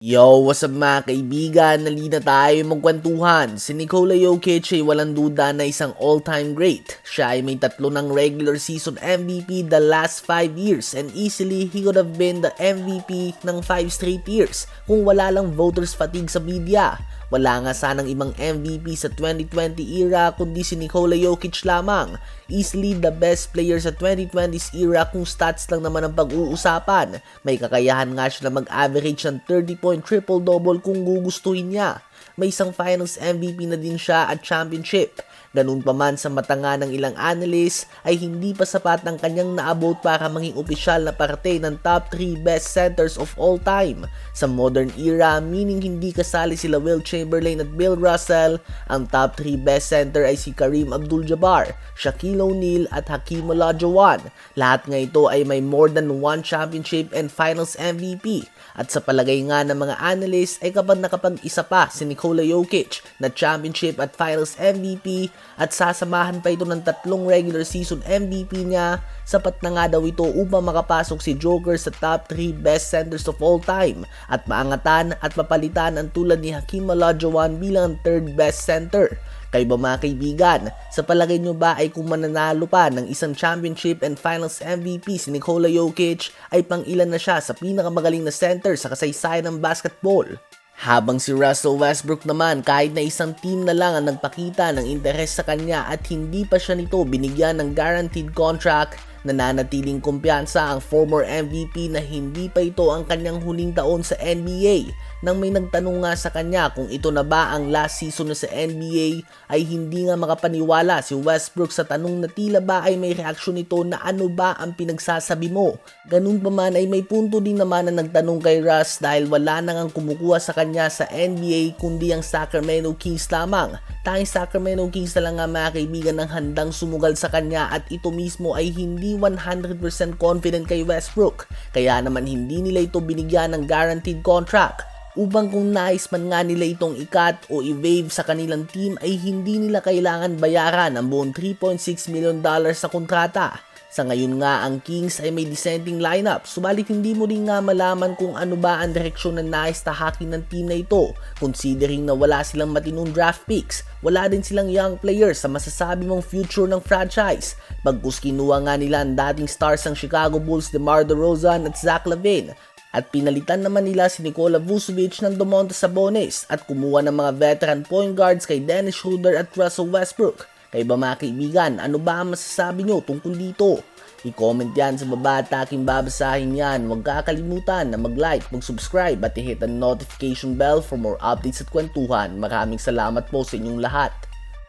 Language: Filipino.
Yo, what's up mga kaibigan? Nalina tayo magkwentuhan. Si Nikola Jokic ay walang duda na isang all-time great. Siya ay may tatlo ng regular season MVP the last 5 years and easily he could have been the MVP ng 5 straight years kung wala lang voters fatigue sa media. Wala nga sanang ibang MVP sa 2020 era kundi si Nikola Jokic lamang. Easily the best player sa 2020s era kung stats lang naman ang pag-uusapan. May kakayahan nga siya na mag-average ng 30 point triple-double kung gugustuhin niya. May isang finals MVP na din siya at championship. Ganun pa man sa mata nga ng ilang analysts ay hindi pa sapat ang kanyang naabot para maging opisyal na parte ng top 3 best centers of all time. Sa modern era, meaning hindi kasali sila Will Chamberlain at Bill Russell, ang top 3 best center ay si Kareem Abdul-Jabbar, Shaquille O'Neal at Hakeem Olajuwon. Lahat nga ito ay may more than one championship and finals MVP. At sa palagay nga ng mga analysts ay kapag nakapag-isa pa si Nikola Jokic na championship at finals MVP at sasamahan pa ito ng tatlong regular season MVP niya, sapat na nga daw ito upang makapasok si Joker sa top 3 best centers of all time at maangatan at papalitan ang tulad ni Hakeem Olajuwon bilang third best center. Kayo ba mga kaibigan, sa palagay nyo ba ay kung mananalo pa ng isang championship and finals MVP si Nikola Jokic ay pang ilan na siya sa pinakamagaling na center sa kasaysayan ng basketball? Habang si Russell Westbrook naman kahit na isang team na lang ang nagpakita ng interes sa kanya at hindi pa siya nito binigyan ng guaranteed contract, nananatiling kumpiyansa ang former MVP na hindi pa ito ang kanyang huling taon sa NBA nang may nagtanong nga sa kanya kung ito na ba ang last season na sa NBA ay hindi nga makapaniwala si Westbrook sa tanong na tila ba ay may reaksyon nito na ano ba ang pinagsasabi mo. Ganun pa man ay may punto din naman na nagtanong kay Russ dahil wala nang ang kumukuha sa kanya sa NBA kundi ang Sacramento Kings lamang. Tanging Sacramento Kings na lang nga mga kaibigan ng handang sumugal sa kanya at ito mismo ay hindi 100% confident kay Westbrook. Kaya naman hindi nila ito binigyan ng guaranteed contract upang kung nais man nga nila itong ikat o i-waive sa kanilang team ay hindi nila kailangan bayaran ang buong 3.6 million dollars sa kontrata. Sa ngayon nga, ang Kings ay may dissenting lineup, subalit hindi mo rin nga malaman kung ano ba ang direksyon na nais tahakin ng team na ito, considering na wala silang matinong draft picks, wala din silang young players sa masasabi mong future ng franchise. Bagkus kinuha nga nila ang dating stars ng Chicago Bulls DeMar DeRozan at Zach Lavine, at pinalitan naman nila si Nikola Vucevic ng Domantas Sabonis at kumuha ng mga veteran point guards kay Dennis Schroeder at Russell Westbrook. Kayo ba mga kaibigan, ano ba masasabi nyo tungkol dito? I-comment yan sa baba at aking babasahin yan. Huwag kakalimutan na mag-like, mag-subscribe at i-hit ang notification bell for more updates at kwentuhan. Maraming salamat po sa inyong lahat.